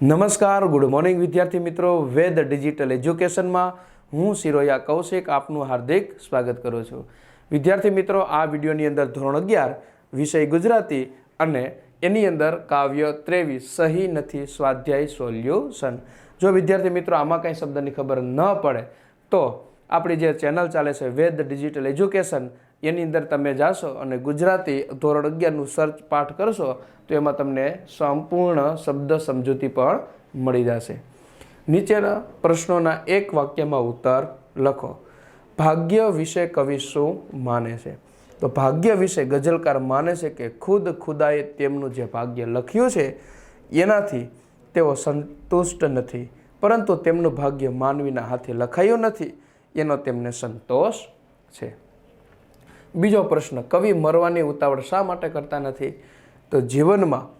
નમસ્કાર, good morning વિદ્યાર્થી મિત્રો. વેદ ડિજિટલ એજ્યુકેશનમાં હું શિરોયા કૌશિક આપનું હાર્દિક સ્વાગત કરું છું. વિદ્યાર્થી મિત્રો, આ વિડીયોની અંદર ધોરણ અગિયાર, વિષય ગુજરાતી અને એની અંદર કાવ્ય ત્રેવીસ, સહી નથી, સ્વાધ્યાય સોલ્યુશન. જો વિદ્યાર્થી મિત્રો, આમાં કંઈ શબ્દની ખબર ન પડે, તો આપણી જે ચેનલ ચાલે છે, વેદ ડિજિટલ એજ્યુકેશન એની અંદર તમે જાશો અને ગુજરાતી ધોરણ અગિયારનું સર્ચ પાઠ કરશો, તો એમાં તમને સંપૂર્ણ શબ્દ સમજૂતી પણ મળી જશે. નીચેના પ્રશ્નોના એક વાક્યમાં ઉત્તર લખો. ભાગ્ય વિશે કવિ શું માને છે? તો ભાગ્ય વિશે ગઝલકાર માને છે કે ખુદ ખુદાએ તેમનું જે ભાગ્ય લખ્યું છે, એનાથી તેઓ સંતુષ્ટ નથી. પરંતુ તેમનું ભાગ્ય માનવીના હાથે લખાયું નથી, એનો તેમને સંતોષ છે. બીજો પ્રશ્ન, કવિ મરવાની ઉતાવળ શા માટે કરતા નથી? તો જીવનમાં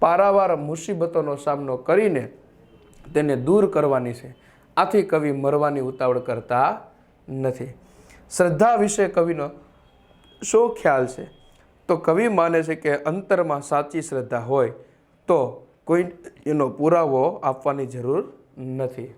પારાવાર મુસીબતોનો સામનો કરીને તેને દૂર કરવાની છે. આથી કવિ મરવાની ઉતાવળ કરતા નથી. શ્રદ્ધા વિશે કવિનો શું ખ્યાલ છે? તો કવિ માને છે કે અંતરમાં સાચી શ્રદ્ધા હોય તો કોઈ એનો પુરાવો આપવાની જરૂર નથી.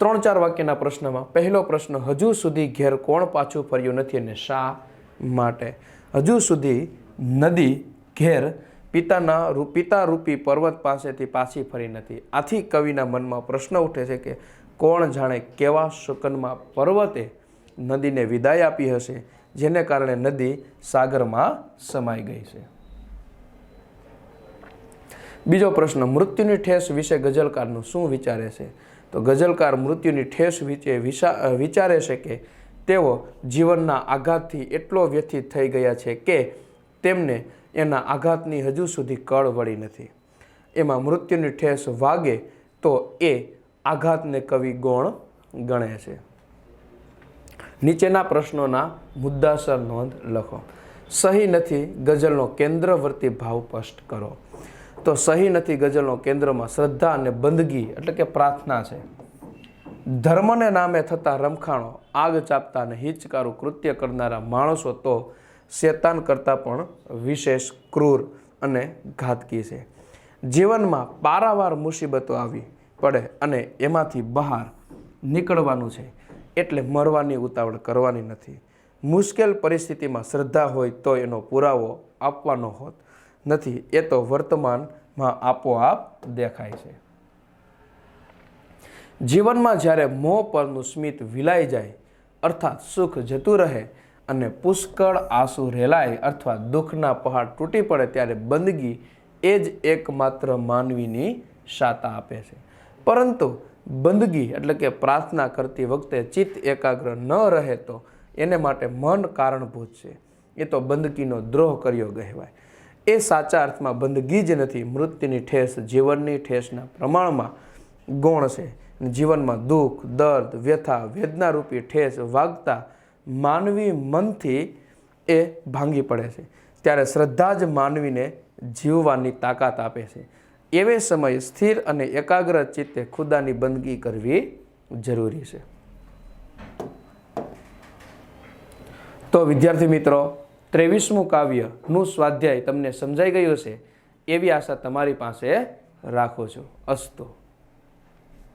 ત્રણ ચાર વાક્યના પ્રશ્નમાં પહેલો પ્રશ્ન, હજુ સુધી ઘેર કોણ પાછું ફર્યું નથી અને શા માટે? હજુ સુધી નદી ઘેર પિતાના પિતા રૂપી પર્વત પાસેથી પાછી ફરી નથી. આથી કવિના મનમાં પ્રશ્ન ઉઠે છે કે, કોણ જાણે કેવા શુકનમાં પર્વતે નદીને વિદાય આપી હશે, જેને કારણે નદી સાગરમાં સમાઈ ગઈ છે? બીજો પ્રશ્ન, મૃત્યુની ઠેસ વિશે ગઝલકારનું શું વિચારે છે? તો ગઝલકાર મૃત્યુની ઠેસ વિચે વિચારે છે કે તેઓ જીવનના આઘાતથી એટલો વ્યથિત થઈ ગયા છે કે તેમને એના આઘાતની હજુ સુધી કળ વળી નથી. એમાં મૃત્યુની ઠેસ વાગે તો એ આઘાતને કવિ ગૌણ ગણે છે. નીચેના પ્રશ્નોના મુદ્દાસર નોંધ લખો. સહી નથી ગઝલનો કેન્દ્રવર્તી ભાવ સ્પષ્ટ કરો. તો સહી નથી ગઝલનો કેન્દ્રમાં શ્રદ્ધા અને બંદગી એટલે કે પ્રાર્થના છે. ધર્મને નામે થતા રમખાણો આગ ચાપતા અને હિચકારું કૃત્ય કરનારા માણસો તો શેતાન કરતાં પણ વિશેષ ક્રૂર અને ઘાતકી છે. જીવનમાં પારાવાર મુસીબતો આવી પડે અને એમાંથી બહાર નીકળવાનું છે એટલે મરવાની ઉતાવળ કરવાની નથી. મુશ્કેલ પરિસ્થિતિમાં શ્રદ્ધા હોય તો એનો પુરાવો આપવાનો હોત. નથી, એ તો વર્તમાનમાં આપોઆપ દેખાય છે. જીવનમાં જ્યારે મોં પરનું સ્મિત વિલાઈ જાય, અર્થાત સુખ જતું રહે અને પુષ્કળ આંસુ રેલાય અથવા દુઃખના પહાડ તૂટી પડે ત્યારે બંદગી એ જ એકમાત્ર માનવીની શાતા આપે છે. પરંતુ બંદગી એટલે કે પ્રાર્થના કરતી વખતે ચિત્ત એકાગ્ર ન રહે તો એને માટે મન કારણભૂત છે. એ તો બંદગીનો દ્રોહ કર્યો કહેવાય. એ સાચા અર્થમાં બંદગી જ નથી. મૃત્યુની ઠેસ જીવનની ઠેસના પ્રમાણમાં ગૌણ છે. જીવનમાં દુઃખ, દર્દ, વ્યથા, વેદનારૂપી ઠેસ વાગતા માનવી મનથી એ ભાંગી પડે છે. ત્યારે શ્રદ્ધા જ માનવીને જીવવાની તાકાત આપે છે. એવે સમયે સ્થિર અને એકાગ્ર ચિત્તે ખુદાની બંદગી કરવી જરૂરી છે. તો વિદ્યાર્થી મિત્રો ત્રેવીસમું કાવ્યનું સ્વાધ્યાય તમને સમજાઈ ગયું છે એવી આશા તમારી પાસે રાખો છો. અસ્તુ.